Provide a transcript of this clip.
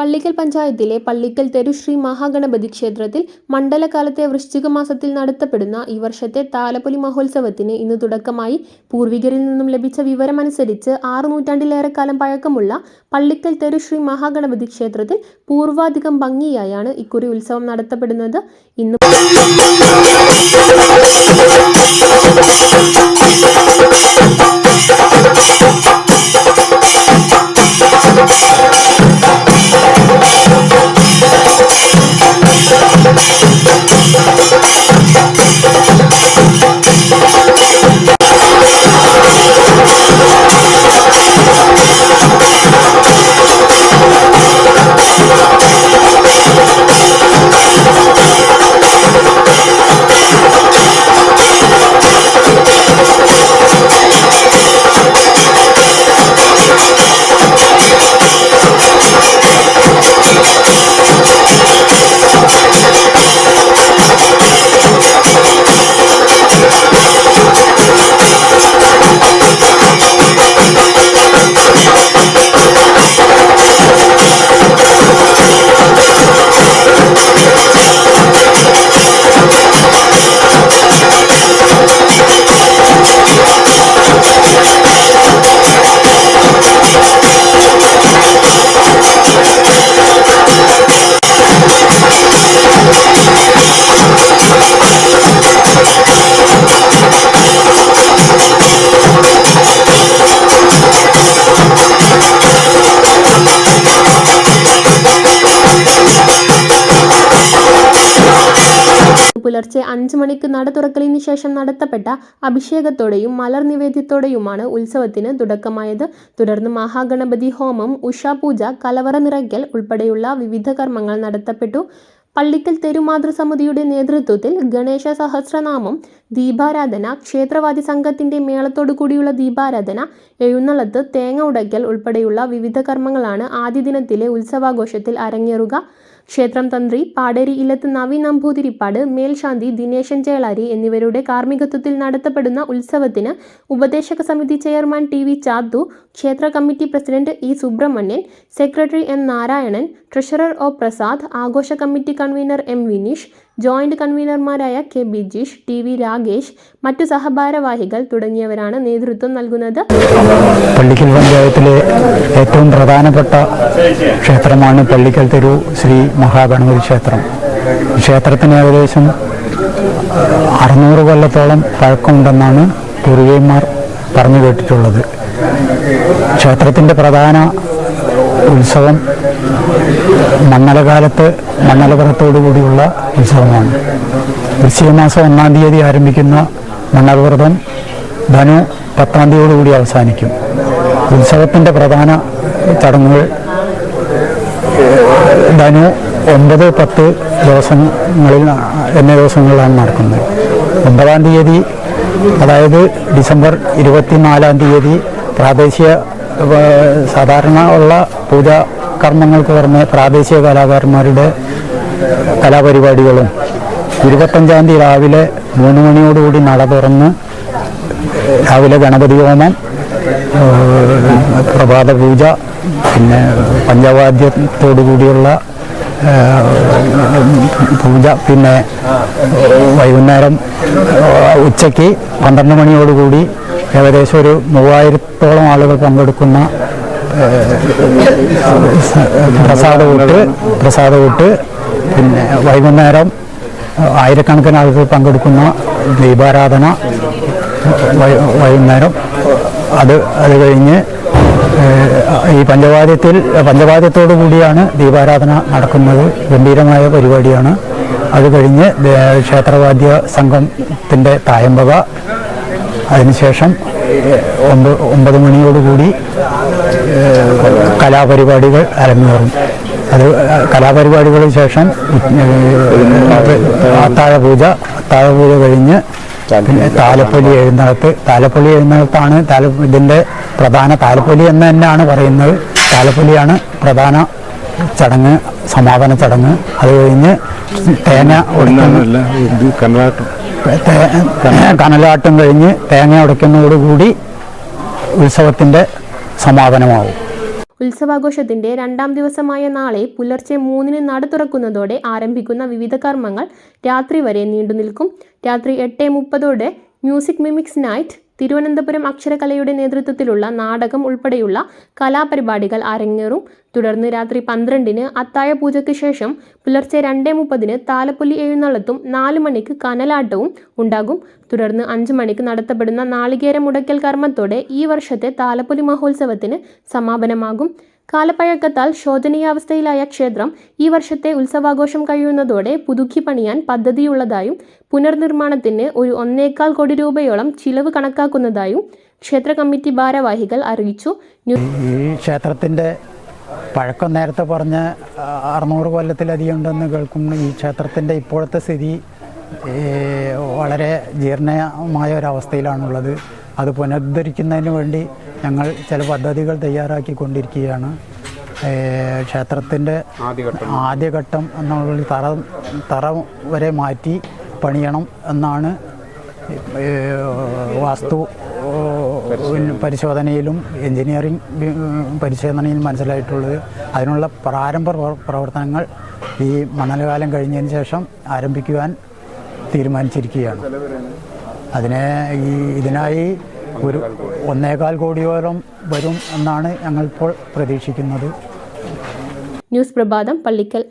പള്ളിക്കൽ പഞ്ചായത്തിലെ പള്ളിക്കൽ തെരു ശ്രീ മഹാഗണപതി ക്ഷേത്രത്തിൽ മണ്ഡലകാലത്തെ വൃശ്ചിക മാസത്തിൽ നടത്തപ്പെടുന്ന ഈ വർഷത്തെ താലപ്പൊലി മഹോത്സവത്തിന് ഇന്ന് തുടക്കമായി. പൂർവികരിൽ നിന്നും ലഭിച്ച വിവരമനുസരിച്ച് ആറു നൂറ്റാണ്ടിലേറെ കാലം പഴക്കമുള്ള പള്ളിക്കൽ തെരു ശ്രീ മഹാഗണപതി ക്ഷേത്രത്തിൽ പൂർവാധികം ഭംഗിയായാണ് ഇക്കുറി ഉത്സവം നടത്തപ്പെടുന്നത്. ഇന്ന് പുലർച്ചെ അഞ്ച് മണിക്ക് നട തുറക്കലിന് ശേഷം നടത്തപ്പെട്ട അഭിഷേകത്തോടെയും മലർ നിവേദ്യത്തോടെയുമാണ് ഉത്സവത്തിന് തുടക്കമായത്. തുടർന്ന് മഹാഗണപതി ഹോമം ഉഷാപൂജ കലവറ നിറയ്ക്കൽ ഉൾപ്പെടെയുള്ള വിവിധ കർമ്മങ്ങൾ നടത്തപ്പെട്ടു. പള്ളിക്കൽ തെരുമാതൃസമിതിയുടെ നേതൃത്വത്തിൽ ഗണേശ സഹസ്രനാമം ദീപാരാധന ക്ഷേത്രവാദി സംഘത്തിന്റെ മേളത്തോടു കൂടിയുള്ള ദീപാരാധന എഴുന്നള്ളത്ത് തേങ്ങ ഉടയ്ക്കൽ ഉൾപ്പെടെയുള്ള വിവിധ കർമ്മങ്ങളാണ് ആദ്യ ദിനത്തിലെ ഉത്സവാഘോഷത്തിൽ അരങ്ങേറുക. ക്ഷേത്രം തന്ത്രി പാടേരി ഇല്ലത്ത് നവീൻ നമ്പൂതിരിപ്പാട് മേൽശാന്തി ദിനേശൻ ചേളാരി എന്നിവരുടെ കാർമ്മികത്വത്തിൽ നടത്തപ്പെടുന്ന ഉത്സവത്തിന് ഉപദേശക സമിതി ചെയർമാൻ ടി വി ചാത്തു ക്ഷേത്ര committee president E Subrahmanyan secretary N Narayanan treasurer O Prasad ആഘോഷ committee convener M Vineesh joint കൺവീനർമാരായ K Bijeesh T V Ragesh മറ്റു സഹഭാരവാഹികൾ തുടങ്ങിയവരാണ് നേതൃത്വം നൽകുന്നത്. പള്ളിക്കൽ പഞ്ചായത്തിലെ ഏറ്റവും പ്രധാനപ്പെട്ട ക്ഷേത്രമാണ് പള്ളിക്കൽ തെരു ശ്രീ മഹാഗണപതി ക്ഷേത്രം. ക്ഷേത്രത്തിന് ഏകദേശം അറുന്നൂറ് കൊല്ലത്തോളം പഴക്കമുണ്ടെന്നാണ് പൂർവികന്മാർ പറഞ്ഞു കേട്ടിട്ടുള്ളത്. ക്ഷേത്രത്തിന്റെ പ്രധാന ഉത്സവം മണ്ഡലകാലത്ത് മണ്ഡലപുറത്തോടു കൂടിയുള്ള ഉത്സവമാണ്. വൃശ്ചിക മാസം ഒന്നാം തീയതി ആരംഭിക്കുന്ന മണ്ഡലവ്രതം ധനു പത്താം തീയതിയോടുകൂടി അവസാനിക്കും. ഉത്സവത്തിന്റെ പ്രധാന ചടങ്ങുകൾ ധനു ഒമ്പത് പത്ത് ദിവസങ്ങളിൽ എന്നീ ദിവസങ്ങളിലാണ് നടക്കുന്നത്. ഒമ്പതാം തീയതി അതായത് ഡിസംബർ ഇരുപത്തിനാലാം തീയതി പ്രാദേശിക സാധാരണ ഉള്ള പൂജാ കർമ്മങ്ങൾക്ക് പുറമെ പ്രാദേശിക കലാകാരന്മാരുടെ കലാപരിപാടികളും ഇരുപത്തഞ്ചാം തീയതി രാവിലെ മൂന്ന് മണിയോടുകൂടി നട തുറന്ന് രാവിലെ ഗണപതി ഹോമം പ്രഭാത പൂജ പിന്നെ പഞ്ചവാദ്യത്തോടു കൂടിയുള്ള പൂജ പിന്നെ വൈകുന്നേരം ഉച്ചയ്ക്ക് പന്ത്രണ്ട് മണിയോടുകൂടി ഏകദേശം ഒരു മൂവായിരത്തോളം ആളുകൾ പങ്കെടുക്കുന്ന ഏഹ്, പ്രസാദ കൂട്ട് പിന്നെ വൈകുന്നേരം ആയിരക്കണക്കിന് ആളുകൾ പങ്കെടുക്കുന്ന ദീപാരാധന വൈകുന്നേരം. അത് അത് കഴിഞ്ഞ് ഈ പഞ്ചവാദ്യത്തിൽ പഞ്ചവാദ്യത്തോടു കൂടിയാണ് ദീപാരാധന നടക്കുന്നത്. ഗംഭീരമായ പരിപാടിയാണ്. അത് കഴിഞ്ഞ് ക്ഷേത്രവാദ്യ സംഘത്തിന്റെ തായമ്പക. അതിനുശേഷം ഒമ്പത് ഒമ്പത് മണിയോടുകൂടി കലാപരിപാടികൾ അരങ്ങേറും. അത് കലാപരിപാടികൾക്ക് ശേഷം അത്താഴപൂജ അത്താഴ പൂജ അത്താഴ പൂജ കഴിഞ്ഞ് പിന്നെ താലപ്പൊലി എഴുന്നള്ളത്ത്. താലപ്പൊലി എഴുന്നള്ളത്താണ് താല ഇതിന്റെ പ്രധാന താലപ്പൊലി എന്ന് തന്നെയാണ് പറയുന്നത്. താലപ്പൊലിയാണ് പ്രധാന ചടങ്ങ് സമാപന ചടങ്ങ്. അത് കഴിഞ്ഞ് തേങ്ങ കനലാട്ടം? കഴിഞ്ഞ് തേങ്ങ ഉടയ്ക്കുന്നതോടുകൂടി ഉത്സവത്തിന്റെ സമാപനമാവും. ഉത്സവാഘോഷത്തിന്റെ രണ്ടാം ദിവസമായ നാളെ പുലർച്ചെ മൂന്നിന് നട തുറക്കുന്നതോടെ ആരംഭിക്കുന്ന വിവിധ കർമ്മങ്ങൾ രാത്രി വരെ നീണ്ടുനിൽക്കും. രാത്രി എട്ട് മുപ്പതോടെ മ്യൂസിക് മിമിക്സ് നൈറ്റ് തിരുവനന്തപുരം അക്ഷരകലയുടെ നേതൃത്വത്തിലുള്ള നാടകം ഉൾപ്പെടെയുള്ള കലാപരിപാടികൾ അരങ്ങേറും. തുടർന്ന് രാത്രി പന്ത്രണ്ടിന് അത്താഴ പൂജയ്ക്ക് ശേഷം പുലർച്ചെ രണ്ടേ മുപ്പതിന് താലപ്പൊലി എഴുന്നള്ളത്തും നാല് മണിക്ക് കനലാട്ടവും ഉണ്ടാകും. തുടർന്ന് അഞ്ച് മണിക്ക് നടത്തപ്പെടുന്ന നാളികേര മുടക്കൽ കർമ്മത്തോടെ ഈ വർഷത്തെ താലപ്പൊലി മഹോത്സവത്തിന് സമാപനമാകും. കാലപ്പഴക്കത്താൽ ശോചനീയാവസ്ഥയിലായ ക്ഷേത്രം ഈ വർഷത്തെ ഉത്സവാഘോഷം കഴിയുന്നതോടെ പുതുക്കി പണിയാൻ പദ്ധതിയുള്ളതായും പുനർനിർമ്മാണത്തിന് ഒരു ഒന്നേകാൽ കോടി രൂപയോളം ചിലവ് കണക്കാക്കുന്നതായും ക്ഷേത്ര കമ്മിറ്റി ഭാരവാഹികൾ അറിയിച്ചു. ഈ ക്ഷേത്രത്തിന്റെ പഴക്കം നേരത്തെ പറഞ്ഞ അറുന്നൂറ് കൊല്ലത്തിലധികം ഉണ്ടെന്ന് കേൾക്കുന്നു. ഈ ക്ഷേത്രത്തിന്റെ ഇപ്പോഴത്തെ സ്ഥിതി വളരെ ജീർണമായ ഒരവസ്ഥയിലാണുള്ളത്. അത് പുനരുദ്ധരിക്കുന്നതിന് വേണ്ടി ഞങ്ങൾ ചില പദ്ധതികൾ തയ്യാറാക്കിക്കൊണ്ടിരിക്കുകയാണ്. ക്ഷേത്രത്തിന്റെ ആദ്യഘട്ടം. എന്നുള്ള തറ തറ വരെ മാറ്റി പണിയണം എന്നാണ് വാസ്തു പരിശോധനയിലും എഞ്ചിനീയറിംഗ് പരിശോധനയിലും മനസ്സിലായിട്ടുള്ളത്. അതിനുള്ള പ്രാരംഭ പ്രവർത്തനങ്ങൾ ഈ മണലകാലം കഴിഞ്ഞതിന് ശേഷം ആരംഭിക്കുവാൻ തീരുമാനിച്ചിരിക്കുകയാണ്. അതിനെ ഈ ഇതിനായി ഒരു ഒന്നേകാൽ കോടിയോളം വരും എന്നാണ് ഞങ്ങൾ ഇപ്പോൾ പ്രതീക്ഷിക്കുന്നത്. ന്യൂസ് പ്രഭാതം പള്ളിക്കൽ.